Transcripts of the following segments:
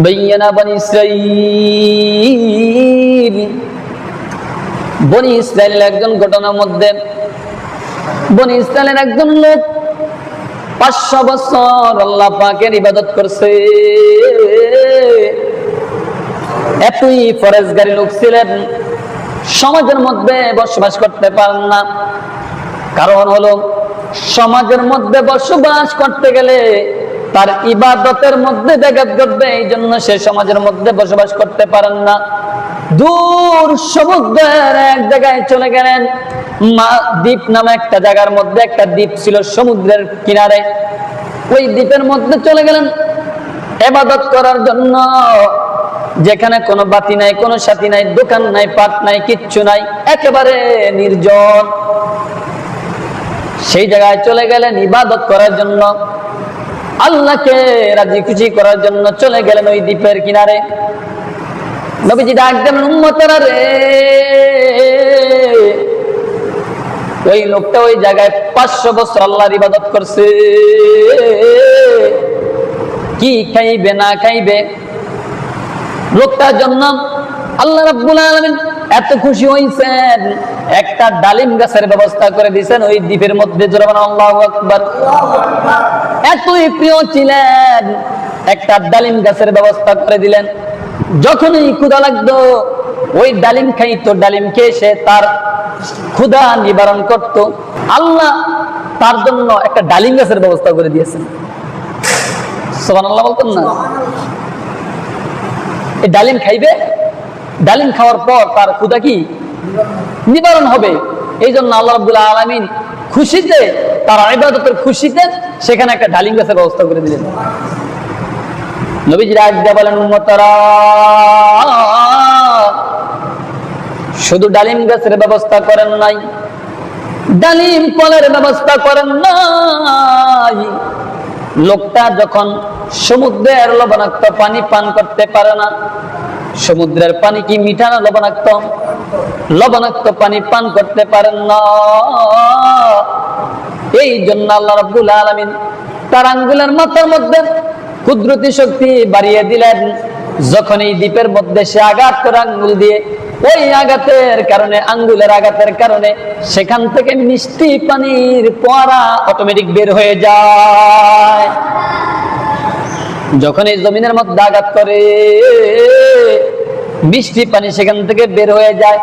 بين بني إسرائيل বনি ইসরায়েলের একজন ঘটনার মধ্যে বনি ইসরায়েলের একজন লোক পাঁচশো বছর আল্লাহ পাকের ইবাদত করছে এতই ফরেজগারি লোক ছিলেন সমাজের মধ্যে বসবাস করতে পারেন না কারণ হলো সমাজের মধ্যে বসবাস করতে গেলে তার ইবাদতের মধ্যে ব্যাঘাত ঘটবে, এই জন্য সে সমাজের মধ্যে বসবাস করতে পারেন না। দূর সমুদ্রের এক জায়গায় চলে গেলেন। মা দ্বীপ নামে একটা জায়গার মধ্যে একটা দ্বীপ ছিল সমুদ্রের কিনারে। ওই দ্বীপের মধ্যে চলে গেলেন এবাদত করার জন্য। যেখানে কোনো বাতি নাই, কোনো সাথী নাই, দোকান নাই, পাট নাই, কিচ্ছু নাই, একেবারে নির্জন। সেই জায়গায় চলে গেলেন ইবাদত করার জন্য। আল্লাহকে রাজি খুশি করার জন্য চলে গেলেন ওই দ্বীপের কিনারে। নবীজি ডাক উম্মতেরা রে! ওই লোকটা ওই জায়গায় পাঁচশো বছর আল্লাহর ইবাদত করছে। কি খাইবে, না খাইবে? লোকটার জন্য আল্লাহ রাব্বুল আলামিন এত খুশি হইছেন। একটা ডালিম গাছের ব্যবস্থা করে দিয়েছেন ওই দ্বীপের মধ্যে এতই প্রিয় ছিলেন, একটা ডালিম গাছের ব্যবস্থা করে দিলেন। যখনই ক্ষুধা লাগতো, ওই ডালিম খাইতো, ডালিম খেয়ে সে তার ক্ষুধা নিবারণ করত। আল্লাহ তার জন্য একটা ডালিম গাছের ব্যবস্থা করে দিয়েছেন। সোহান আল্লাহ বলতেন না? এই ডালিম খাইবে? ডালিম খাওয়ার পর তার ক্ষুধা কি? নিবারণ হবে। এই জন্য আল্লাহ রাব্বুল আলামিন খুশিতে, তার ইবাদতের খুশিতে সেখানে একটা ডালিম গাছের ব্যবস্থা করে দিলেন। নবীজি রাজ দিয়ে বলেন শুধু ডালিম গাছের ব্যবস্থা করেন নাই, ডালিম ফলের ব্যবস্থা করেন নাই। লোকটা যখন সমুদ্রের লবণাক্ত পানি পান করতে পারে না সমুদ্রের পানি কি মিঠা না লবণাক্ত? লবণাক্ত পানি পান করতে পারেন না। এই জন্য আল্লাহ রাব্বুল আলামিন তার আঙ্গুলের মাথার মধ্যে কুদরতি শক্তি বাড়িয়ে দিলেন। যখন এই দ্বীপের মধ্যে সে আঘাত করে আঙ্গুল দিয়ে, ওই আঘাতের কারণে, আঙ্গুলের আঘাতের কারণে সেখান থেকে মিষ্টি পানির পোয়ারা অটোমেটিক বের হয়ে যায়। যখন এই জমিনের মধ্যে আঘাত করে, বৃষ্টি পানি সেখান থেকে বের হয়ে যায়।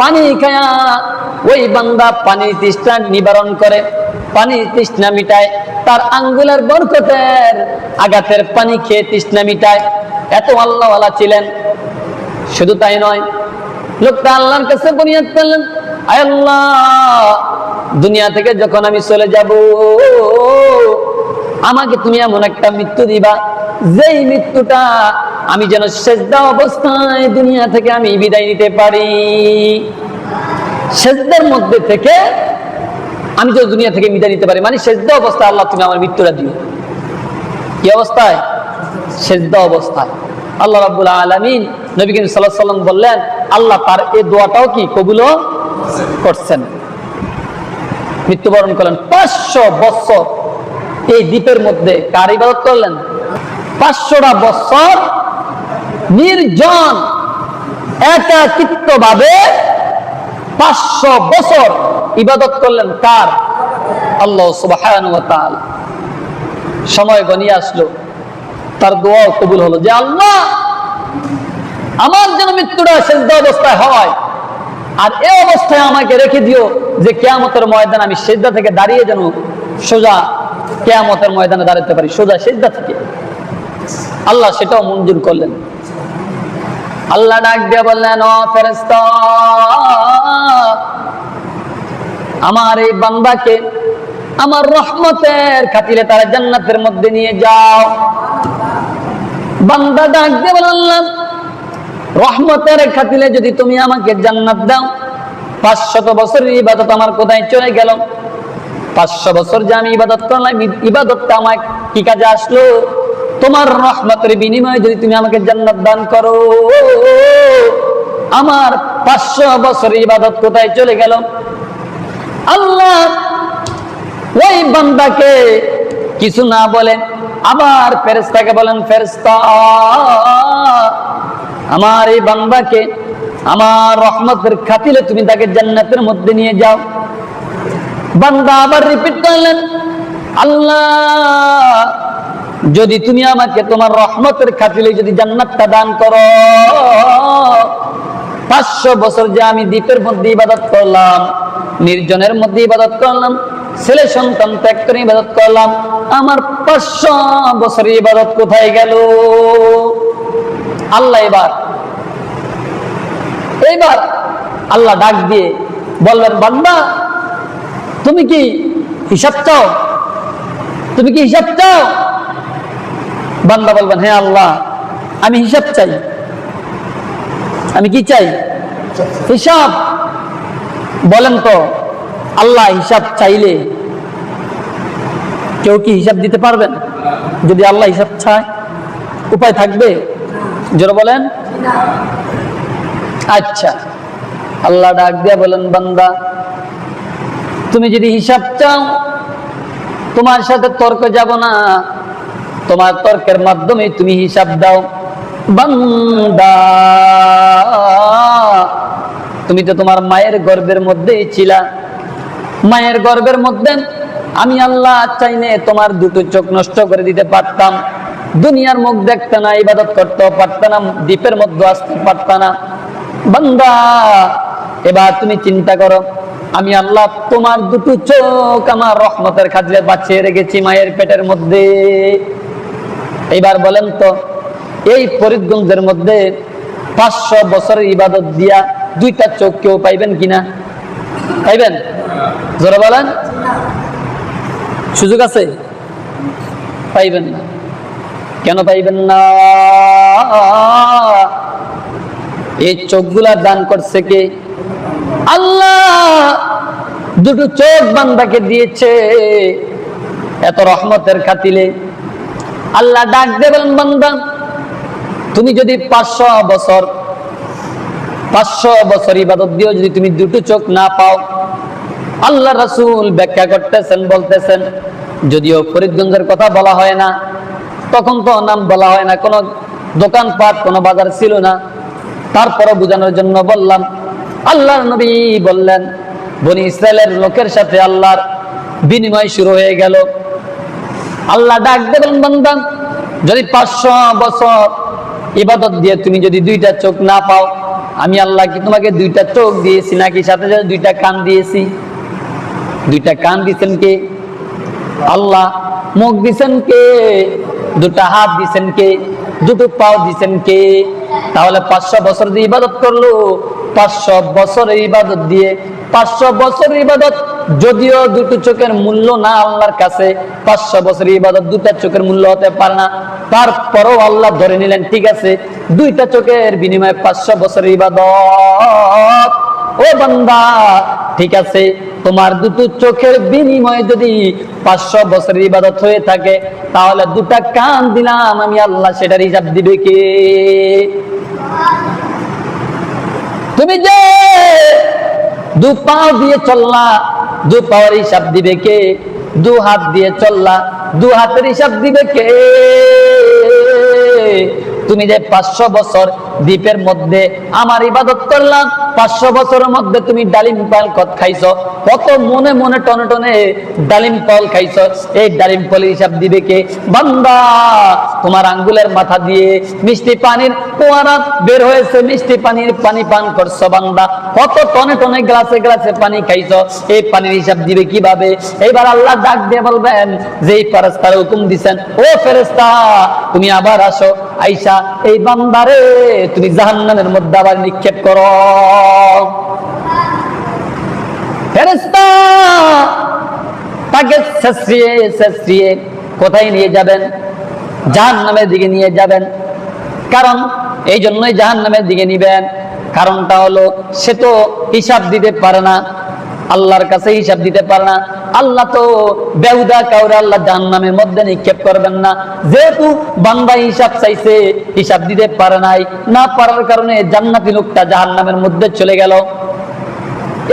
পানি খায়া ওই বান্দা পানি তৃষ্ণা নিবারণ করে। পানি তৃষ্ণা মিটায়, তার আঙ্গুলের বরকতের আঘাতের পানি খেয়ে তৃষ্ণা মিটায়। এত আল্লাহওয়ালা ছিলেন। শুধু তাই নয়, লোকটা আল্লাহর কাছে বুনিয়াদ করলেন আল্লাহ, দুনিয়া থেকে যখন আমি চলে যাব আমাকে তুমি এমন একটা মৃত্যু দিবা। যেই মৃত্যুটা আমি যেন সেজদা অবস্থায় দুনিয়া থেকে আমি বিদায় নিতে পারি। সেজদার মধ্যে থেকে আমি যদি দুনিয়া থেকে বিদায় নিতে পারি মানে সেজদা অবস্থায় আল্লাহ তুমি আমার মৃত্যুটা দিও। কি অবস্থায়? সেজদা অবস্থায়। আল্লাহ রাব্বুল আলামিন নবী সাল্লাল্লাহু আলাইহি সাল্লাম বললেন, আল্লাহ তার এই দোয়াটাও কি কবুল করছেন? মৃত্যুবরণ করলেন পাঁচশো বছর এই দ্বীপের মধ্যে কার ইবাদত করলেন। পাঁচশোটা বছর নির্জন একাকিত্ব ভাবে পাঁচশো বছর ইবাদত করলেন কার? আল্লাহ সুবহান সময় গনিয়ে আসলো। তার দোয়াও কবুল হলো যে, আল্লাহ, আমার যেন মৃত্যুটা শেষ অবস্থায় হয়, আর এ অবস্থায় আমাকে রেখে দিও যে, কেয়ামতের ময়দান আমি সেদ্ধা থেকে দাঁড়িয়ে যেন সোজা কেয়ামতের ময়দানে দাঁড়াতে পারি, সোজা সেজদা থেকে। আল্লাহ সেটাও মঞ্জুর করলেন। আল্লাহ ডাক দিয়ে বললেন আমার এই বান্দাকে আমার রহমতের খাতিলে তারা জান্নাতের মধ্যে নিয়ে যাও। বান্দা ডাক দিয়ে বললাম রহমতের খাতিলে যদি তুমি আমাকে জান্নাত দাও, পাঁচশত বছরের ইবাদত আমার কোথায় চলে গেল? পাঁচশো বছর যে আমি ইবাদত করলাম, ইবাদতটা আমার কি কাজে আসলো? তোমার রহমতের বিনিময়ে যদি তুমি আমাকে জান্নাত দান করো। আমার পাঁচশো বছর ইবাদত কোথায় চলে গেল? আল্লাহ ওই বান্দাকে কিছু না বলে আবার ফেরেস্তাকে বলেন ফেরেস্তা আমার এই বান্দাকে আমার রহমতের খাতিলে তুমি তাকে জান্নাতের মধ্যে নিয়ে যাও। বান্দা আবার রিপিট করলেন, আল্লাহ, যদি তুমি আমাকে তোমার রহমতের খাতিলে যদি জান্নাতটা দান করো, পাঁচশো বছর যে আমি দ্বীপের মধ্যে ইবাদত করলাম, নির্জনের মধ্যে ইবাদত করলাম, ছেলে সন্তান ত্যাগ করে ইবাদত করলাম, আমার পাঁচশো বছর ইবাদত কোথায় গেল? আল্লাহ এবার, এইবার আল্লাহ ডাক দিয়ে বললেন, বান্দা তুমি কি হিসাব চাও? তুমি কি হিসাব চাও? বান্দা বলবেন হ্যাঁ আল্লাহ আমি হিসাব চাই। আমি কি চাই? হিসাব। বলেন তো আল্লাহ হিসাব চাইলে কেউ কি হিসাব দিতে পারবেন? যদি আল্লাহ হিসাব চায় উপায় থাকবে? জোরে বলেন। আচ্ছা। আল্লাহ ডাক দিয়া বলেন বান্দা তুমি যদি হিসাব চাও, তোমার সাথে তর্ক যাব না। তোমার তর্কের মাধ্যমে তুমি হিসাব দাও। তুমি তো তোমার মায়ের গর্বের মধ্যেই ছিলা। মায়ের গর্বের মধ্যে আমি আল্লাহ চাইলে তোমার দুটো চোখ নষ্ট করে দিতে পারতাম। দুনিয়ার মুখ দেখতে না, ইবাদত করতে পারত না, দ্বীপের মধ্যে আসতে পারত না। বান্দা! এবার তুমি চিন্তা করো আমি আল্লাহ তোমার দুটো চোখ আমার রহমতের খাজলে বাঁচিয়ে রেখেছি মায়ের পেটের মধ্যে। এইবার বলেন তো, এই ফরিদগঞ্জের মধ্যে পাঁচশো বছরের ইবাদত দিয়া দুইটা চোখ কেউ পাইবেন কিনা? পাইবেন? জোরে বলেন। সুযোগ আছে? পাইবেন না। কেন পাইবেন না? এই চোখগুলা দান করছে কে? আল্লাহ দুটো চোখ বান্দাকে দিয়েছে। এত রহমতের খাতিলে। আল্লাহ ডাক দেবেন বান্দা, তুমি যদি পাঁচশো বছর পাঁচশো বছর ইবাদত দিয়েও যদি তুমি দুটো চোখ না পাও। আল্লাহ রাসূল ব্যাখ্যা করতেছেন, বলতেছেন, যদিও ফরিদগঞ্জের কথা বলা হয় না, তখন তো নাম বলা হয় না, কোনো দোকানপাট, কোনো বাজার ছিল না। তারপরও বোঝানোর জন্য বললাম আল্লাহর নবী বললেন, বনি ইসরায়েলের লোকের সাথে আল্লাহর বিনিময় শুরু হয়ে গেল। আল্লাহ ডাক দেবেন বান্দা যদি পাঁচশো বছর ইবাদত দিয়ে তুমি যদি দুইটা চোখ না পাও, আমি আল্লাহ কি তোমাকে দুইটা চোখ দিয়েছি নাকি সাথে সাথে দুইটা কান দিয়েছি? দুইটা কান দিয়েছেন কে? আল্লাহ, মুখ দিছেন কে? দুটা হাত দিছেন কে? দুটো পাও দিছেন কে? তাহলে পাঁচশো বছর দিয়ে ইবাদত করল পাঁচশো বছর ইবাদত দিয়ে, পাঁচশো বছর ইবাদত যদিও দুটো চোখের মূল্য না আল্লাহর কাছে, পাঁচশো বছর ইবাদত দুটা চোখের মূল্য হতে পারে না। তারপরও আল্লাহ ধরে নিলেন, ঠিক আছে, দুইটা চোখের বিনিময়ে পাঁচশো বছর ইবাদত। ও বান্দা, ঠিক আছে, তোমার দুটো চোখের বিনিময়ে যদি পাঁচশো বছরের ইবাদত হয়ে থাকে, তাহলে দুটা কান দিলাম, আমি আল্লাহ সেটার হিসাব দিবে কে? তুমি যে দু পাও দিয়ে চললা, দু পাওয়ার হিসাব দিবে কে? দু হাত দিয়ে চললা, দু হাতের হিসাব দিবে কে? তুমি যে পাঁচশো বছর দ্বীপের মধ্যে আমার ইবাদত করলাম পাঁচশো বছরের মধ্যে তুমি ডালিম পাল কত খাইছ? কত মনে মনে টনে টনে ডালিম ফল খাইছ? এই ডালিম ফলের হিসাব দিবে কে? বান্দা, তোমার আঙ্গুলের মাথা দিয়ে মিষ্টি পানির কুয়ারা বের হয়েছে, মিষ্টি পানির পানি পান করছ বান্দা। কত টনে টনে গ্লাসে গ্লাসে পানি খাইছ? এই পানির হিসাব দিবে কীভাবে? এবার আল্লাহ ডাক দিয়ে বলবেন যে ফেরেস্তার হুকুম দিছেন, ও ফেরেস্তা তুমি আবার আসো। আইসা, এই বান্দারে, তুমি জাহান্নামের মধ্যে আবার নিক্ষেপ করো। তাকে কোথায় নিয়ে যাবেন? জাহান নামের দিকে নিয়ে যাবেন। কারণ এই জন্যই জাহান নামের দিকে নিবেন। কারণটা হলো, সে তো হিসাব দিতে পারে না, আল্লাহর কাছে হিসাব দিতে পারে না। আল্লাহ তো বেউদা কাউরে আল্লাহ জাহান নামের মধ্যে নিক্ষেপ করবেন না। যেহেতু বান্দা হিসাব চাইছে, হিসাব দিতে পারে নাই, না পারার কারণে জান্নাতি লোকটা জাহান নামের মধ্যে চলে গেল।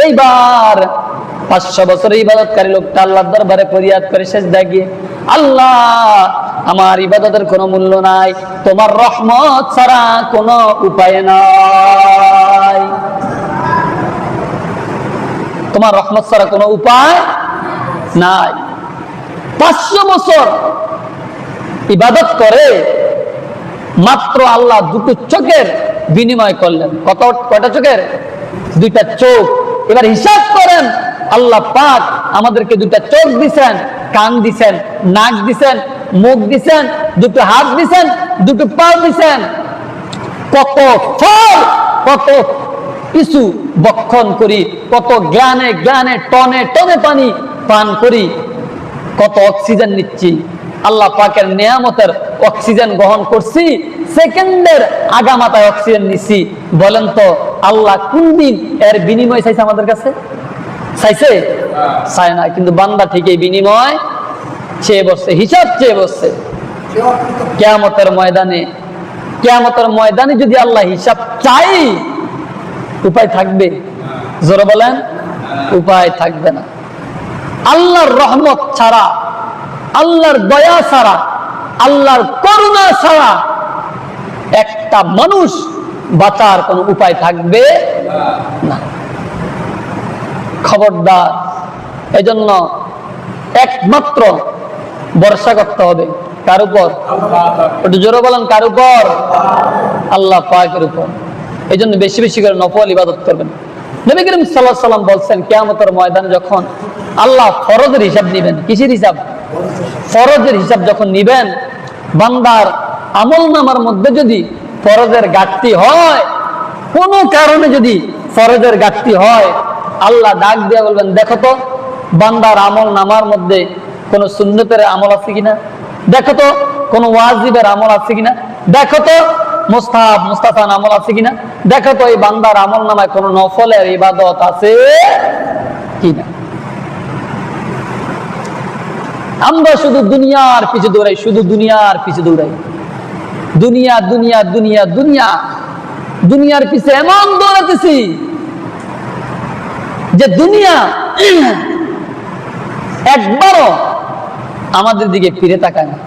এইবার পাঁচশো বছর ইবাদতকারী লোকটা আল্লাহর দরবারে ফরিয়াদ করে শেষ দেখি আল্লাহ, আমার ইবাদতের কোনো মূল্য নাই, তোমার রহমত ছাড়া কোনো উপায় নাই। তোমার রহমত ছাড়া কোনো উপায় নাই। পাঁচশো বছর ইবাদত করে মাত্র আল্লাহ দুটো চোখের বিনিময় করলেন। কত কয়টা চোখের? দুইটা চোখ। এবার হিসাব করেন, আল্লাহ পাক আমাদেরকে দুটা চোখ দিছেন, কান দিছেন, নাক দিছেন, মুখ দিছেন, দুটো হাত দিছেন, দুটো পা দিছেন। কত ফল, কত কিছু বক্ষণ করি, কত জ্ঞানে জ্ঞানে টনে টনে পানি পান করি কত অক্সিজেন নিচ্ছি। আল্লাহ পাকের নিয়ামতের অক্সিজেন গ্রহণ করছি সেকেন্ডের আগামাতায় অক্সিজেন নিছি। বলেন তো আল্লাহ কোন দিন এর বিনিময় চাইছে আমাদের কাছে? চাইছে? চায় না কিন্তু বান্দা ঠিকই বিনিময় চেয়ে বসছে হিসাব চেয়ে বসছে। কেয়ামতের ময়দানে কেয়ামতের ময়দানে যদি আল্লাহ হিসাব চাই উপায় থাকবে? জোরে বলেন উপায় থাকবে না। আল্লাহর রহমত ছাড়া, আল্লাহর দয়া ছাড়া, আল্লাহর করুণা ছাড়া একটা মানুষ বাঁচার কোনো উপায় থাকবে না। খবরদার, এজন্য একমাত্র ভরসা করতে হবে কার উপর? একটু জোরে বলেন, কার উপর? আল্লাহ পাকের উপর। এই জন্য বেশি বেশি করে নফল ইবাদত করবেন। নবী করিম সাল্লাম বলছেন, কেয়ামতের যখন আল্লাহ ফরজের হিসাব নিবেন, কিসের হিসাব? ফরজের হিসাব যখন নিবেন, বান্দার আমল নামার মধ্যে যদি ফরজের ঘাটতি হয়, কোনো কারণে যদি ফরজের ঘাটতি হয়, আল্লাহ ডাক দিয়ে বলবেন, দেখো তো, বান্দার আমল নামার মধ্যে কোন সুন্নতের আমল আছে কিনা? দেখো তো, কোন ওয়াজিবের আমল আছে কিনা? দেখো তো মুস্তাহাব মুস্তাফান আমল আছে কিনা? দেখো তো এই বান্দার আমল নামায় কোন নফলের ইবাদত আছে কিনা? আমরা শুধু দুনিয়ার পিছু দৌড়াই, শুধু দুনিয়ার পিছু দৌড়াই। দুনিয়া দুনিয়া দুনিয়া দুনিয়া। দুনিয়ার পিছে এমন দৌড়াতেছি যে দুনিয়া একবারও আমাদের দিকে ফিরে তাকায় না।